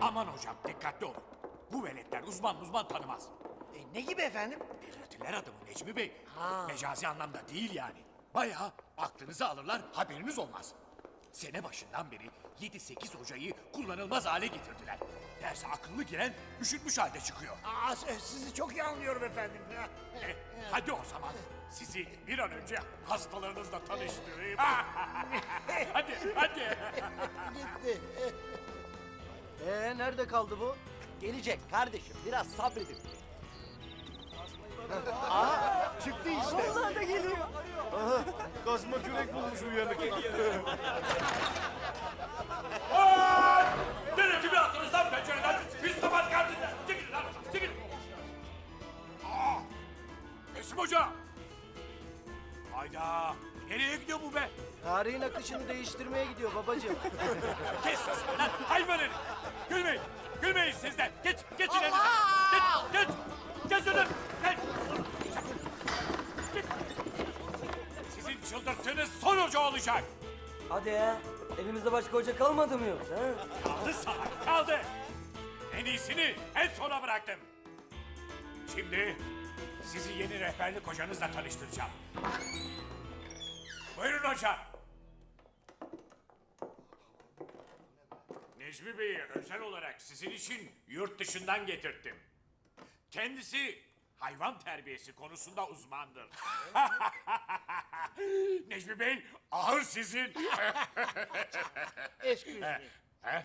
Aman hocam dikkatli olun. Bu veletler uzman uzman tanımaz. E, ne gibi efendim? Delirtirler adamı Necmi Bey. Ha. Mecazi anlamda değil yani. Bayağı aklınızı alırlar haberiniz olmaz. Sene başından beri 7-8 hocayı kullanılmaz hale getirdiler. Derse akıllı giren üşütmüş halde çıkıyor. Aa, s- sizi çok iyi anlıyorum efendim. E, hadi o zaman sizi bir an önce hastalarınızla tanıştırayım. hadi hadi. Gitti. Ee nerede kaldı bu? Gelecek kardeşim biraz sabredin. Çıktı işte. Onlar da geliyor. Kazma kürek bulmuş uyanık. Denetimi attınız lan pencereden. Biz kapat kartını. Çekilin lan. Çekilin. Aa, Resim Hoca. Hayda. Nereye gidiyor bu be? Tarihin akışını değiştirmeye gidiyor babacığım. Kes sesini lan hayvan herif. Gülmeyin. Gülmeyin siz de. Geç, geç ilerinize. Geç, geç. Geç. Geç. Geç. Sizin çıldırttığınız son hoca olacak. Hadi ya. Elimizde başka hoca kalmadı mı yoksa? ha? Kaldı salak kaldı. En iyisini en sona bıraktım. Şimdi sizi yeni rehberlik hocanızla tanıştıracağım. Buyurun hocam. Necmi Bey'i özel olarak sizin için yurt dışından getirttim. Kendisi hayvan terbiyesi konusunda uzmandır. Necmi Bey, ahır sizin. Excuse me. He?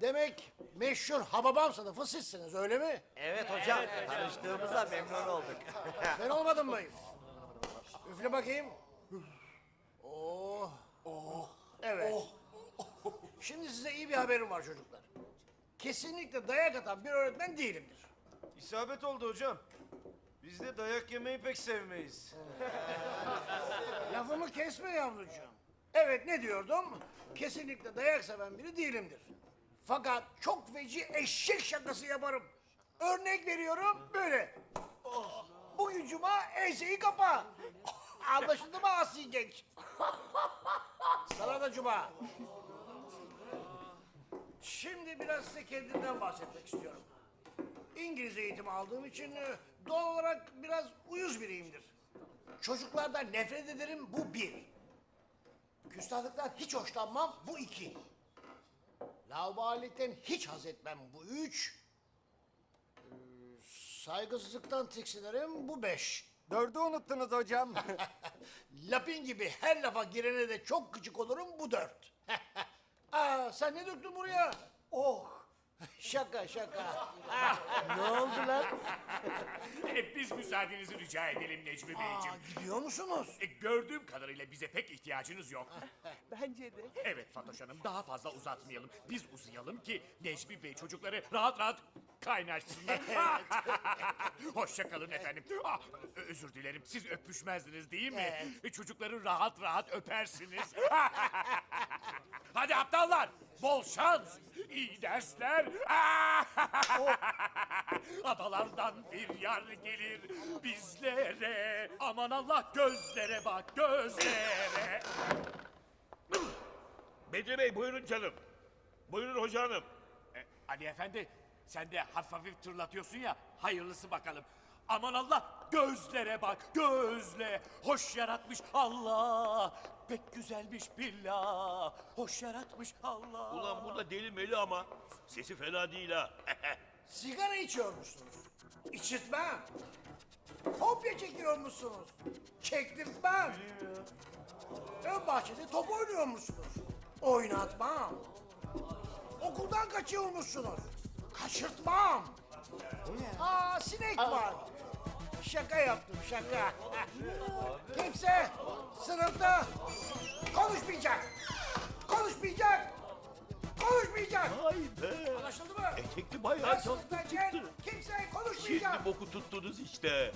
Demek meşhur Hababam sınıfı sizsiniz öyle mi? Evet hocam tanıştığımıza memnun olduk. Ben olmadım mı? Üfle bakayım. Oh. Oh. Evet. Şimdi size iyi bir haberim var çocuklar. Kesinlikle dayak atan bir öğretmen değilimdir. İsabet oldu hocam. Biz de dayak yemeyi pek sevmeyiz. Lafımı kesme yavrucuğum. Evet ne diyordum? Kesinlikle dayak seven biri değilimdir. Fakat çok feci eşek şakası yaparım. Örnek veriyorum böyle. Bugün cuma enseyi kapa. Anlaşıldı mı asi genç? Sana da cuma. Şimdi biraz size kendimden bahsetmek istiyorum. İngiliz eğitimi aldığım için e, doğal olarak biraz uyuz biriyimdir. Çocuklardan nefret ederim bu bir. Küstahlıktan hiç hoşlanmam bu iki. Laubalilikten hiç haz etmem bu üç. Ee, saygısızlıktan tiksinirim bu beş. Dördü unuttunuz hocam. Lapin gibi her lafa girene de çok gıcık olurum bu dört. Aa, sen ne döktün buraya? Oh. şaka şaka. Ne oldu lan? Biz müsaadenizi rica edelim Necmi Beyciğim. gidiyor musunuz? E, gördüğüm kadarıyla bize pek ihtiyacınız yok. Bence de. Evet Fatoş Hanım daha fazla uzatmayalım. Biz uzayalım ki Necmi Bey çocukları rahat rahat kaynaşsınlar. Hoşça kalın efendim. Ah, ö- özür dilerim siz öpüşmezdiniz değil mi? E, Çocukları rahat rahat öpersiniz. Hadi aptallar bol şans. iyi dersler. Adalardan bir yar gelir bizlere. Aman Allah gözlere bak gözlere. Bedri Bey buyurun canım. Buyurun hoca hanım. E, Ali Efendi sen de hafif hafif tırlatıyorsun ya hayırlısı bakalım. Aman Allah gözlere bak gözle. Hoş yaratmış Allah. Pek güzelmiş billah. Hoş yaratmış Allah. Ulan bu da deli meli ama sesi fena değil ha. Sigara içiyor musunuz? İçirtmem. Kopya çekiyor musunuz? Çektirtmem. Ön bahçede top oynuyor musunuz? Oynatmam. Okuldan kaçıyor musunuz? Kaçırtmam. Aa sinek var. Şaka yaptım şaka. Kimse sınıfta konuşmayacak. Konuşmayacak. Konuşmayacak. Anlaşıldı mı? bayağı Nasıl çok Tacer? tuttu. Kimseye Şimdi boku tuttunuz işte.